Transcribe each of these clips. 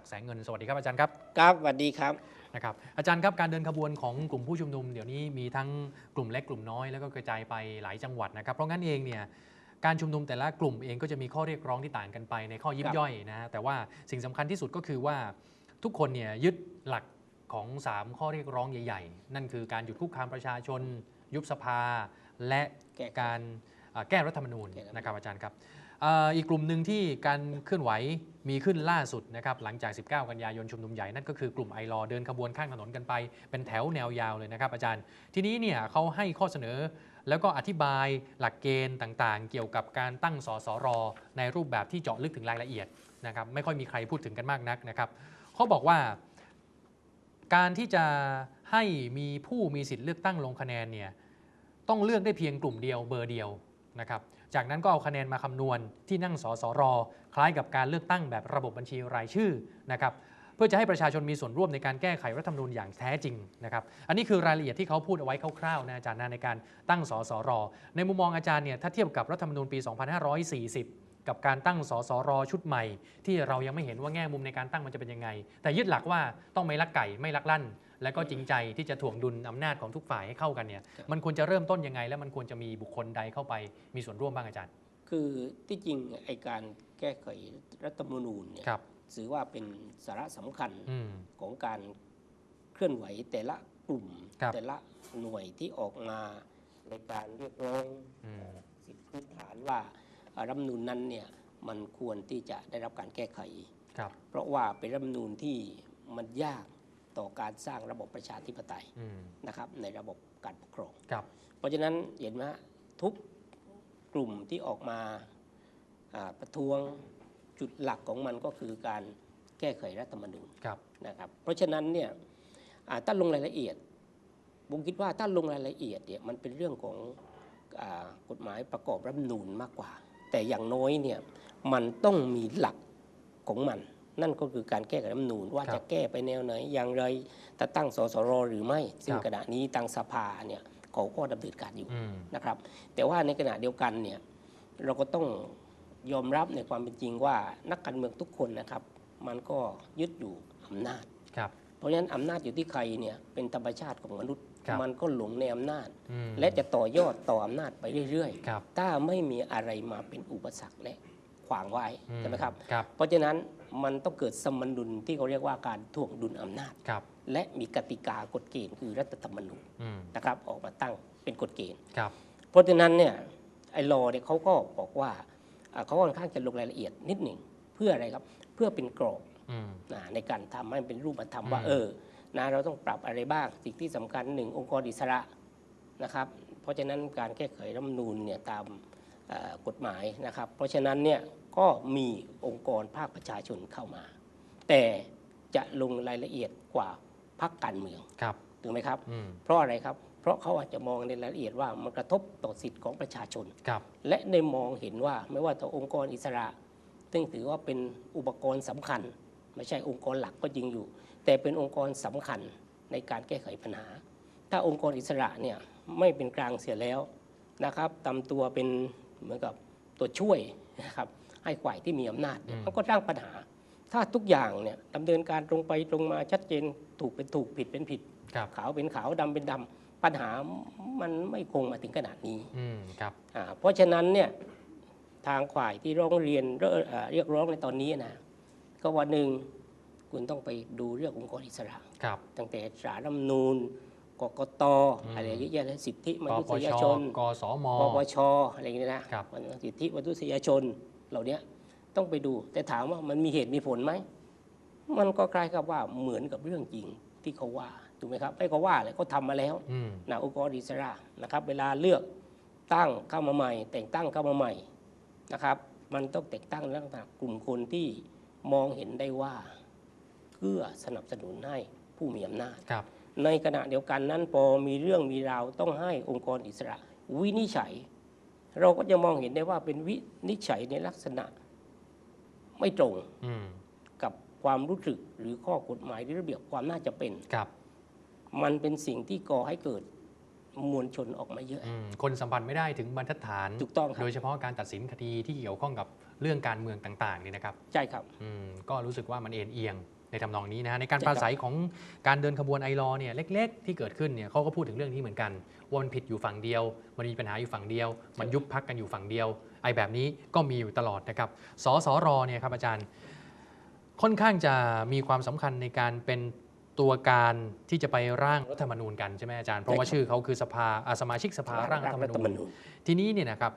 ศักดิ์แสงเงินสวัสดีครับอาจารย์ครับครับสวัสดีครับนะครับอาจารย์ครับการเดินขบวนของกลุ่มผู้ชุมนุมเดี๋ยวนี้มีทั้งกลุ่มเล็กกลุ่มน้อยแล้วก็กระจายไปหลายจังหวัดนะครับเพราะงั้นเองเนี่ยการชุมนุมแต่ละกลุ่มเองก็จะมีข้อเรียกร้องที่ต่างกันไปในข้อยิบครับย่อยนะฮะแต่ว่าสิ่งสำคัญที่สุดก็คือว่าทุกคนเนี่ยยึดหลักของ 3 ข้อเรียกร้องใหญ่ ๆ นั่นคือการหยุดคุกคามประชาชน ยุบสภา และแก้ไขการเอ่อแก้รัฐธรรมนูญแก้รัฐธรรมนูญนะครับอาจารย์ครับเอีกกลุ่มหนึ่งที่การเคลื่อนไหวมีขึ้นล่าสุดนะครับหลังจาก 19 กันยายนชุมนุมใหญ่นั่นก็คือกลุ่มไอรอเดินขบวนข้างถนนกันไป เป็นแถวแนวยาวเลยนะครับอาจารย์ ทีนี้เนี่ยเขาให้ข้อเสนอ แล้วก็อธิบายหลักเกณฑ์ต่างๆ เกี่ยวกับการตั้งสสรในรูปแบบที่เจาะลึกถึงรายละเอียดนะครับไม่ค่อยมีใครพูดถึงกันมากนักนะครับเขาบอกว่า การที่จะให้มีผู้มีสิทธิ์เลือกตั้งลงคะแนนเนี่ยต้องเลือกได้เพียงกลุ่มเดียวเบอร์เดียวนะครับ จากนั้นก็เอาคะแนนมาคำนวณที่นั่งสสร คล้ายกับการเลือกตั้งแบบระบบบัญชีรายชื่อนะครับเพื่อจะให้ประชาชนมีส่วนร่วมในการแก้ไขรัฐธรรมนูญอย่างแท้จริงนะครับอันนี้คือรายละเอียดที่เขาพูดเอาไว้คร่าวๆนะอาจารย์นะในการตั้งสสร ในมุมมองอาจารย์เนี่ยถ้าเทียบกับรัฐธรรมนูญปี 2540กับการตั้งสสรชุดใหม่ ที่เรายังไม่เห็นว่าแง่มุมในการตั้งมันจะเป็นยังไง แต่ยึดหลักว่าต้องไม่ลักไก่ไม่ลักลั่น และก็จริงใจที่จะถ่วงดุลอำนาจของทุกฝ่ายให้เข้ากันเนี่ยครับมันควรจะเริ่มต้นยังไง และมันควรจะมีบุคคลใดเข้าไปมีส่วนร่วมบ้างอาจารย์ คือที่จริงไอการแก้ไขรัฐธรรมนูญเนี่ยครับถือว่าเป็นสาระสำคัญอืมของการเคลื่อนไหวแต่ละกลุ่มครับแต่ละหน่วยที่ออกมาในการเรียกร้องอืมสิทธิพื้นฐานว่าเอ่อรัฐธรรมนูญนั้นเนี่ยมันควรที่จะได้รับการแก้ไขครับเพราะว่าเป็นรัฐธรรมนูญที่มันยาก ต่อการสร้างระบบประชาธิปไตยอืมนะครับในระบบการปกครองครับเพราะฉะนั้นเห็นไหมฮะทุกกลุ่มที่ออกมาอ่าประท้วงจุดหลักของมันก็คือการแก้ไขรัฐธรรมนูญครับนะครับ เพราะฉะนั้นเนี่ยอ่าถ้าลงรายละเอียดผมคิดว่าถ้าลงรายละเอียดเนี่ยมันเป็นเรื่องของอากฎหมายประกอบรัฐธรรมนูญมากกว่า แต่อย่างน้อยเนี่ยมันต้องมีหลักของมัน นั่นก็คือการแก้ไขรัฐธรรมนูญว่าครับจะแก้ไปแนวไหนอย่างไรจะตั้งสสรหรือไม่ ซึ่งครับขณะนี้ทางสภาเนี่ยเขาก็ดำเนินการอยู่อืมนะครับ แต่ว่าในขณะเดียวกันเนี่ยเราก็ต้องยอมรับในความเป็นจริงว่านักการเมืองทุกคนนะครับ มันก็ยึดอยู่อำนาจครับเพราะฉะนั้นอำนาจอยู่ที่ใครเนี่ยเป็นธรรมชาติของมนุษย์ครับมันก็หลงในอำนาจอืมและจะต่อยอดต่ออำนาจไปเรื่อยครับๆถ้าไม่มีอะไรมาเป็นอุปสรรคและขวางไว้อืใช่ไหมครับครับ เพราะฉะนั้น มันต้องเกิดสมดุลที่เขาเรียกว่าการถ่วงดุลอำนาจ ครับ และมีกติกากฎเกณฑ์คือรัฐธรรมนูญอืมนะครับออกมาตั้งเป็นกฎเกณฑ์ครับ เพราะฉะนั้นเนี่ยไอ้รอเนี่ยเขาก็บอกว่าอ่าเขาค่อนข้างจะลงรายละเอียดนิดหนึ่งเพื่ออะไรครับเพื่อเป็นกรอบอืม นะในการทำให้เป็นรูปธรรมว่าอืม เออนะเราต้องปรับอะไรบ้างสิ่งที่สำคัญหนึ่งองค์กรอิสระนะครับ เพราะฉะนั้นการแก้ไขรัฐธรรมนูญเนี่ยตามเอ่อกฎหมายนะครับ เพราะฉะนั้นเนี่ย ก็มีองค์กรภาคประชาชนเข้ามา แต่จะลงรายละเอียดกว่าพรรคการเมืองครับถูกไหมครับอืมเพราะอะไรครับ เพราะเขาอาจจะมองในรายละเอียดว่ามันกระทบต่อสิทธิ์ของประชาชนครับและได้มองเห็นว่าไม่ว่าต่อองค์กรอิสระ ซึ่งถือว่าเป็นอุปกรณ์สำคัญ ไม่ใช่องค์กรหลักก็จริงอยู่ แต่เป็นองค์กรสำคัญในการแก้ไขปัญหา ถ้าองค์กรอิสระเนี่ยไม่เป็นกลางเสียแล้วนะครับตำตัวเป็นเหมือนกับตัวช่วยนะครับ ให้ฝ่ายที่มีอำนาจเนี่ยอืมมันก็สร้างปัญหา ถ้าทุกอย่างเนี่ยดำเนินการตรงไปตรงมาชัดเจนถูกเป็นถูกผิดเป็นผิดครับขาวเป็นขาวดำเป็นดำปัญหามันไม่คงมาถึงขนาดนี้อืมครับอ่าเพราะฉะนั้นเนี่ยทางฝ่ายที่ร้องเรียนเอ่อเอ่อเรียกร้องในตอนนี้นะก็วันหนึ่งคุณต้องไปดูเรื่ององค์กรอิสระครับตั้งแต่สารรัฐธรรมนูญกกตอืมอะไรเยอะแยะเลยสิทธิมปนุปษยชชน กสมปปชอะไรอย่างเงี้ยนะครับสิทธิมนุษยชน เหล่านี้ต้องไปดู แต่ถามว่ามันมีเหตุมีผลไหมมันก็คล้ายกับว่าเหมือนกับเรื่องจริงที่เขาว่าถูกไหมครับไม่เขาว่าเลยเขาทำมาแล้วอืมนะองค์กรอิสระนะครับเวลาเลือกตั้งเข้ามาใหม่ แต่งตั้งเข้ามาใหม่นะครับ มันต้องแต่งตั้งลักษณะกลุ่มคนที่มองเห็นได้ว่าเพื่อสนับสนุนให้ผู้มีอำนาจครับในขณะเดียวกันนั้นพอมีเรื่องมีราวต้องให้องค์กรอิสระ วินิจฉัย เราก็จะมองเห็นได้ว่าเป็นวินิจฉัยในลักษณะไม่ตรงอืมกับความรู้สึกหรือข้อกฎหมายหรือระเบียบความน่าจะเป็นครับ มันเป็นสิ่งที่ก่อให้เกิดมวลชนออกมาเยอะอืมคนสัมผัสไม่ได้ถึงบรรทัดฐานถูกต้องครับโดยเฉพาะการตัดสินคดีที่เกี่ยวข้องกับเรื่องการเมืองต่างๆนี่นะครับ ใช่ครับอืมก็รู้สึกว่ามันเอ็นเอียง ในทำนองนี้นะฮะในการใช่ปครับราศัยของการเดินขบวนไอรอเนี่ยเล็ก ๆ ที่เกิดขึ้นเนี่ยเขาก็พูดถึงเรื่องนี้เหมือนกันว่ามันผิดอยู่ฝั่งเดียว มันมีปัญหาอยู่ฝั่งเดียว มันยุบพักกันอยู่ฝั่งเดียว ไอ้แบบนี้ก็มีอยู่ตลอดนะครับสสรเนี่ยครับอาจารย์ ค่อนข้างจะมีความสำคัญในการเป็นตัวการที่จะไปร่างรัฐธรรมนูญกันใช่ไหมอาจารย์เพราะว่าใช่ครับชื่อเขาคือสภาอ่าสมาชิกสภาร่างรัฐธรรมนูญทีนี้เนี่ยนะครับ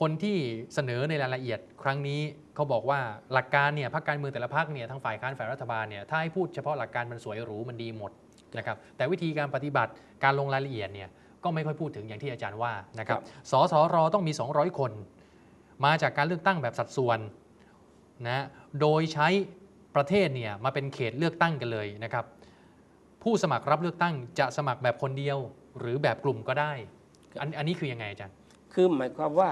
คนที่เสนอในรายละเอียดครั้งนี้เขาบอกว่าหลักการเนี่ยพรรคการเมืองแต่ละพรรคเนี่ยทั้งฝ่ายค้านฝ่ายรัฐบาลเนี่ยถ้าให้พูดเฉพาะหลักการมันสวยหรูมันดีหมดนะครับแต่วิธีการปฏิบัติการลงรายละเอียดเนี่ยก็ไม่ค่อยพูดถึงอย่างที่อาจารย์ว่านะครับครับสสรต้องมี 200 คน มาจากการเลือกตั้งแบบสัดส่วนนะโดยใช้ประเทศเนี่ยมาเป็นเขตเลือกตั้งกันเลยนะครับผู้สมัครรับเลือกตั้งจะสมัครแบบคนเดียวหรือแบบกลุ่มก็ได้ อันอันนี้คือยังไงอาจารย์ คือหมายความว่า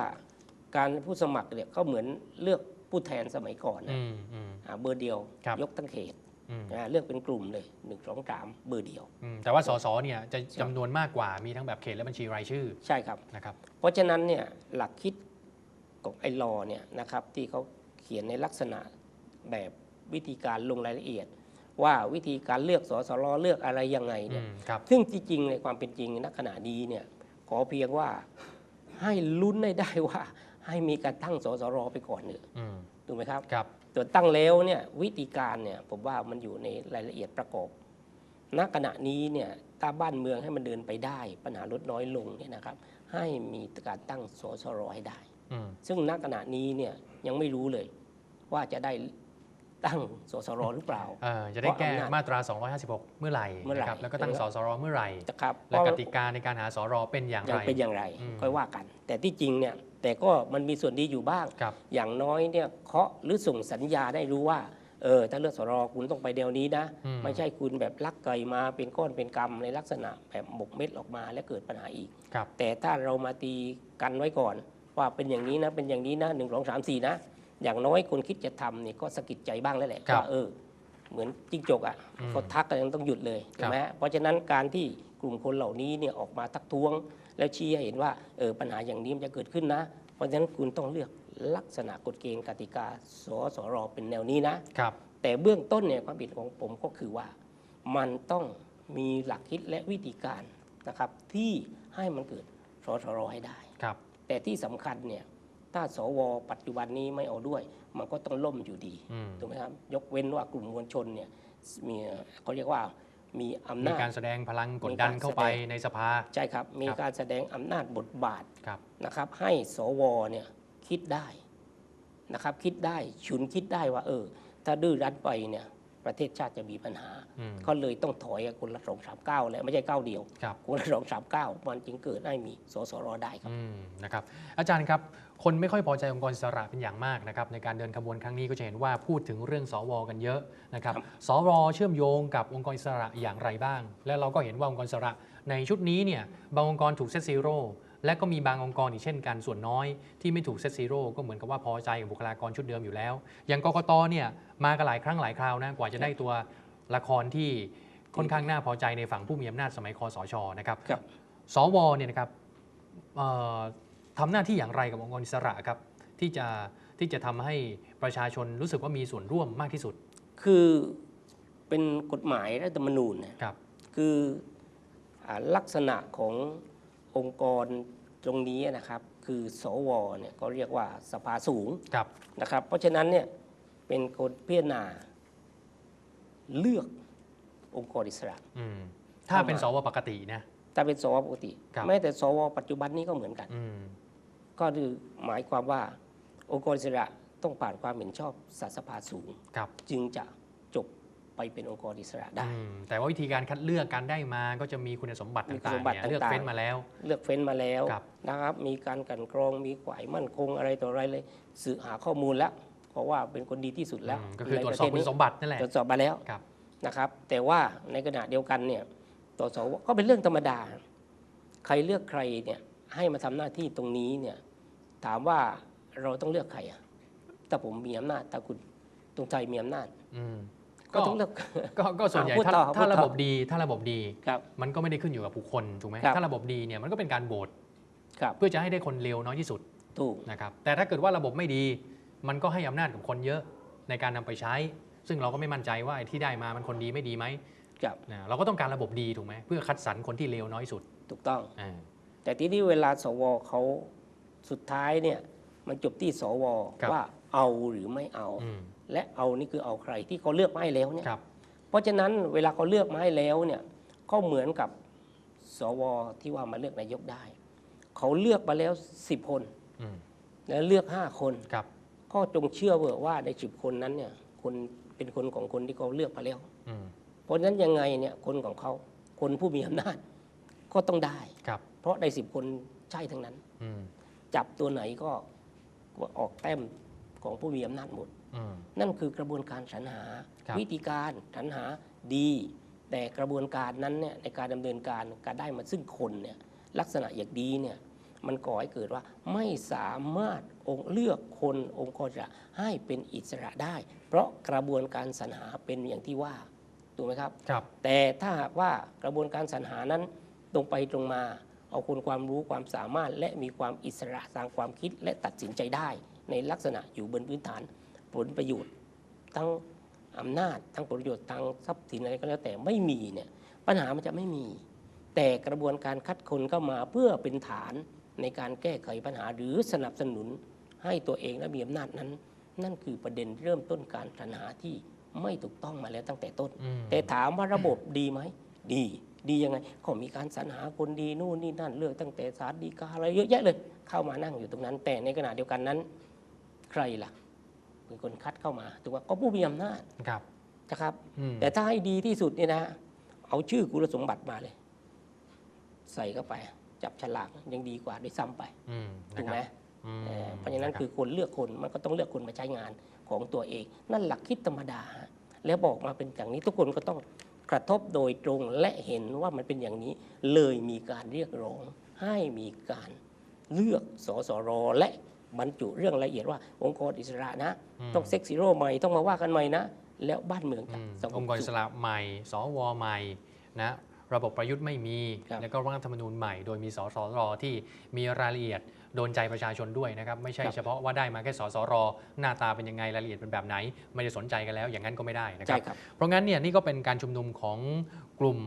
การผู้สมัครเนี่ยก็เหมือนเลือกผู้แทนสมัยก่อนนะอืมอืมอ่าเบอร์เดียวครับยกตั้งเขตอืมนะเลือกเป็นกลุ่มเลยหนึ่งสองสามเบอร์เดียวอืมแต่ว่าสสเนี่ยจะจำนวนมากกว่ามีทั้งแบบเขตและบัญชีรายชื่อ ใช่ครับนะครับ เพราะฉะนั้นเนี่ยหลักคิดของไอ้ลอเนี่ยนะครับที่เขาเขียนในลักษณะแบบวิธีการลงรายละเอียด ว่าวิธีการเลือกสสรเลือกอะไรยังไงอืเนี่ยมครับซึ่งจริงๆในความเป็นจริงณขณะนี้เนี่ยขอเพียงว่าให้ลุ้นได้ได้ว่า ให้มีการตั้งสสรไปก่อนเนอะอืมถูกไหมครับครับตัวตั้งแล้วเนี่ยวิธีการเนี่ยผมว่ามันอยู่ในรายละเอียดประกอบ ณขณะนี้เนี่ยถ้าบ้านเมืองให้มันเดินไปได้ ปัญหาลดน้อยลงเนี่ยนะครับ ให้มีการตั้งสสรให้ได้อืมซึ่งณขณะนี้เนี่ยยังไม่รู้เลย ว่าจะได้ตั้งสสรหรือเปล่าเอ่อจะได้แก้เพราะอำนาจมาตรา 256เมื่อไหร่เมื่อไหร่นะครับ แล้วก็ตั้งเดี๋สยวสรเมื่อไหร่นะครับและเพกราะติกาในการหาสรเป็นอย่างยัไรงเป็นอย่างไรอืมค่อยว่ากัน แต่ที่จริงเนี่ย แต่ก็มันมีส่วนดีอยู่บ้าง ครับอย่างน้อยเนี่ยเคาะหรือส่งสัญญาได้รู้ว่าเออถ้าเลือกสรคุณต้องไปแนวนี้นะ อืม ไม่ใช่คุณแบบลักไก่มาเป็นก้อนเป็นกำในลักษณะแบบหมกเม็ดออกมาและเกิดปัญหาอีก ครับ แต่ถ้าเรามาตีกันไว้ก่อน ว่าเป็นอย่างนี้นะเป็นอย่างนี้นะหนึ่งสองสามสี่นะ อย่างน้อยคนคิดจะทำเนี่ยก็สะกิดใจบ้างแล้วแหละครับว่าเออ เหมือนจิ้งจกอะอืมก็ทักกันยังต้องหยุดเลยครัใช่บไหมฮะเพราะฉะนั้นการที่กลุ่มคนเหล่านี้เนี่ยออกมาทักท้วง แล้วชี้ให้เห็นว่าเออปัญหาอย่างนี้มันจะเกิดขึ้นนะ เพราะฉะนั้นคุณต้องเลือกลักษณะกฎเกณฑ์กติกาสสรเป็นแนวนี้นะครับแต่เบื้องต้นเนี่ยความผิดของผมก็คือว่า มันต้องมีหลักคิดและวิธีการนะครับที่ให้มันเกิดสสรให้ได้ครับ แต่ที่สำคัญเนี่ยถ้าสว ปัจจุบันนี้ไม่เอาด้วย มันก็ต้องล่มอยู่ดีอืมถูกไหมครับยกเว้นว่ากลุ่มมวลชนเนี่ยมีเขาเรียกว่า มีอำมีนาจ การแสดงพลังกดดันเข้าไปมีการแสดงในสภา ใช่ครับ มีครับการแสดงอำนาจบทบาทครับ นะครับ ให้สวเนี่ยคิดได้นะครับคิดได้ฉุนคิดได้ว่าเออ ถ้าดื้อรั้นไปเนี่ยประเทศชาติจะมีปัญหา อืม ก็เลยต้องถอยคนละสองสามเก้าแล้วไม่ใช่เก้าเดียวครับ คนละสองสามเก้ามันจึงเกิดให้มีสสรได้ครับ อืมนะครับอาจารย์ครับ คนไม่ค่อยพอใจองค์กรอิสระเป็นอย่างมากนะครับในการเดินขบวนครั้งนี้ก็จะเห็นว่าพูดถึงเรื่องสวกันเยอะนะครับครับสวเชื่อมโยงกับองค์กรอิสระอย่างไรบ้าง และเราก็เห็นว่าองค์กรอิสระในชุดนี้เนี่ยบางองค์กรถูกเซตซีโร่และก็มีบางองค์กรอีกเช่นกันส่วนน้อยที่ไม่ถูกเซตซีโร่ก็เหมือนกับว่าพอใจกับบุคลากรชุดเดิมอยู่แล้ว อย่างกกตเนี่ยมากันหลายครั้งหลายคราวนะกว่าจะได้ตัวละครที่ค่อนข้างน่าพอใจในฝั่งผู้มีอำนาจสมัยคอสชนะครับครับสวเนี่ยนะครับเอ่อ ทำหน้าที่อย่างไรกับองค์กรอิสระครับที่จะที่จะทำให้ประชาชนรู้สึกว่ามีส่วนร่วมมากที่สุด คือเป็นกฎหมายรัฐธรรมนูญนะครับคืออาลักษณะขององค์กรตรงนี้นะครับ คือสวเนี่ยก็เรียกว่าสภาสูงครับนะครับ เพราะฉะนั้นเนี่ยเป็นคนพิจารณาเลือกองค์กรอิสระอืมถ้าเป็นสวปกตินะถ้าเป็นสวปกติครับแม้แต่สวปัจจุบันนี้ก็เหมือนกันอืม ก็คือหมายความว่าองค์กรอิสระต้องผ่านความเห็นชอบสาสภาสูง ครับ จึงจะจบไปเป็นองค์กรอิสระได้ อืมแต่ว่าวิธีการคัดเลือกการได้มาก็จะมีคุณสมบัติมีคุต่าณสงมๆบัติเนี่ยเลือกต่างๆ เฟ้นมาแล้ว เลือกเฟ้นมาแล้วครับ นะครับ มีการกลันกรองมีฝ่ายมั่นคงอะไรต่ออะไรเลย สื่อหาข้อมูลแล้วเพราะว่าเป็นคนดีที่สุดแล้วอืมก็คือตรวจสอบในคุณปะเทศนี้สมบัตินั่นแหละ ตรวจสอบมาแล้วครับ นะครับ แต่ว่าในขณะเดียวกันเนี่ยตรวจสอบก็เป็นเรื่องธรรมดา ใครเลือกใครเนี่ย ให้มาทำหน้าที่ตรงนี้เนี่ยถามว่าเราต้องเลือกใครอะถ้าผมมีอำนาจถ้าคุณตรงไทยมีอำนาจอืมก็ต้องเลือกก็ก็ส่วนใหญ่อะพูดถ้าต่อถ้าพูดต่อระบบดีถ้าระบบดีครับมันก็ไม่ได้ขึ้นอยู่กับบุคคลถูกไหมครับถ้าระบบดีเนี่ยมันก็เป็นการโหวตครับเพื่อจะให้ได้คนเลวน้อยที่สุดถูกนะครับแต่ถ้าเกิดว่าระบบไม่ดี มันก็ให้อำนาจกับคนเยอะในการนำไปใช้ ซึ่งเราก็ไม่มั่นใจว่าไอ้ที่ได้มามันคนดีไม่ดีไหมครับนะเราก็ต้องการระบบดีถูกไหมเพื่อคัดสรรคนที่เลวน้อยสุดถูกต้องอ่า แต่ที่นี่เวลาสวเขาสุดท้ายเนี่ยมันจบที่สวครับว่าเอาหรือไม่เอาอืมและเอานี่คือเอาใครที่เขาเลือกมาให้แล้วเนี่ยครับเพราะฉะนั้นเวลาเขาเลือกมาให้แล้วเนี่ยก็เหมือนกับสวที่ว่ามาเลือกนายกได้ เขาเลือกมาแล้ว10คนอืมแล้วเลือก5คนครับก็จงเชื่อเถอะว่าในสิบคนนั้นเนี่ยคนเป็นคนของคนที่เขาเลือกมาแล้วอืมเพราะฉะนั้นยังไงเนี่ยคนของเขาคนผู้มีอำนาจก็ต้องได้ครับ เพราะในสิบคนใช่ทั้งนั้นอืมจับตัวไหนก็ก็ออกแต้มของผู้มีอำนาจหมดอืมนั่นคือกระบวนการสรรหาครับวิธีการสรรหาดี แต่กระบวนการนั้นเนี่ยในการดำเนินการการได้มาซึ่งคนเนี่ยลักษณะอย่างดีเนี่ยมันก่อให้เกิดว่าไม่สามารถองค์เลือกคนองค์กรจะให้เป็นอิสระได้ เพราะกระบวนการสรรหาเป็นอย่างที่ว่าถูกไหมครับครับ แต่ถ้าหากว่ากระบวนการสรรหานั้นตรงไปตรงมา เอาคนความรู้ความสามารถ และมีความอิสระทางความคิดและตัดสินใจได้ ในลักษณะอยู่บนพื้นฐานผลประโยชน์ทั้งอำนาจทั้งผลประโยชน์ทางทรัพย์สินอะไรก็แล้วแต่ไม่มีเนี่ยปัญหามันจะไม่มี แต่กระบวนการคัดคนเข้ามาเพื่อเป็นฐานในการแก้ไขปัญหาหรือสนับสนุนให้ตัวเองและมีอำนาจนั้น นั่นคือประเด็นเริ่มต้นการสรรหาที่ไม่ถูกต้องมาแล้วตั้งแต่ต้น แต่ถามว่าระบบดีไหมดี ดียังไงก็มีการสรรหาคนดีนู่นนี่นั่นเลือกตั้งแต่สารดีกาอะไรเยอะแยะเลย เข้ามานั่งอยู่ตรงนั้น แต่ในขณะเดียวกันนั้น ใครล่ะเป็นคนคัดเข้ามาถูกว่าก็ผู้มีอำนาจครับนะครับอืมแต่ถ้าให้ดีที่สุดเนี่ยนะเอาชื่อคุณสมบัติมาเลย ใส่เข้าไป จับฉลากยังดีกว่าด้วยซ้ำไปอืมนะถูกคไหมรับอืมเออเพราะฉะนั้นบคือคนเลือกคนมันก็ต้องเลือกคนมาใช้งานของตัวเอง นั่นหลักคิดธรรมดาฮะแล้วบอกมาเป็นอย่างนี้ทุกคนก็ต้อง กระทบโดยตรงและเห็นว่ามันเป็นอย่างนี้เลยมีการเรียกร้อง ให้มีการเลือกสสรและบรรจุเรื่องละเอียดว่าองค์กรอิสระนะมต้องเซ็กซิโร่ใหม่ต้องมาว่ากันใหม่นะ แล้วบ้านเมืองอืจะมสงบองค์กรอิสุสขระใหม่ สวใหม่นะ ระบบประยุทธ์ไม่มีครับแล้วก็รัฐธรรมนูญใหม่ โดยมีสสรที่มีรายละเอียดโดนใจประชาชนด้วยนะครับ ไม่ใช่ครับเฉพาะว่าได้มาแค่สสรหน้าตาเป็นยังไงรายละเอียดเป็นแบบไหน ไม่ได้สนใจกันแล้วอย่างนั้นก็ไม่ได้นะคใช่รับครับเพราะงั้นเนี่ยนี่ก็เป็นการชุมนุมของกลุ่ม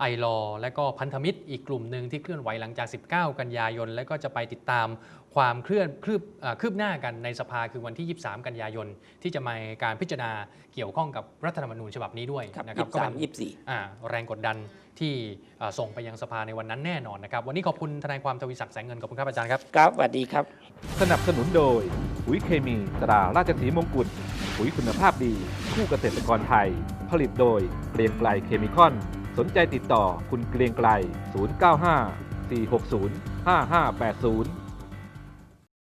ไอรอและก็พันธมิตรอีกกลุ่มหนึ่งที่เคลื่อนไหวหลังจาก 19 กันยายน และก็จะไปติดตาม ความเคลื่อนคืบเอ่อคืบหน้ากันในสภาคือวันที่ 23 กันยายน ที่จะมาการพิจารณาเกี่ยวข้องกับรัฐธรรมนูญฉบับนี้ด้วยครับนะคยี่รับสิบก็สาเป็มนยี่สิบสี่อ่าแรงกดดันที่อ่าส่งไปยังสภาในวันนั้นแน่นอนนะครับ วันนี้ขอบคุณทนายความทวีศักดิ์แสงเงินขอบคุณครับอาจารย์ครับครับสวัสดีครับ สนับสนุนโดยปุ๋ยเคมีตราราชสีมงกุฎปุ๋ยคุณภาพดีคู่เกษตรกรไทย ผลิตโดยเกรียงไกลเคมีคอน สนใจติดต่อคุณเกรียงไกล 095 460 5580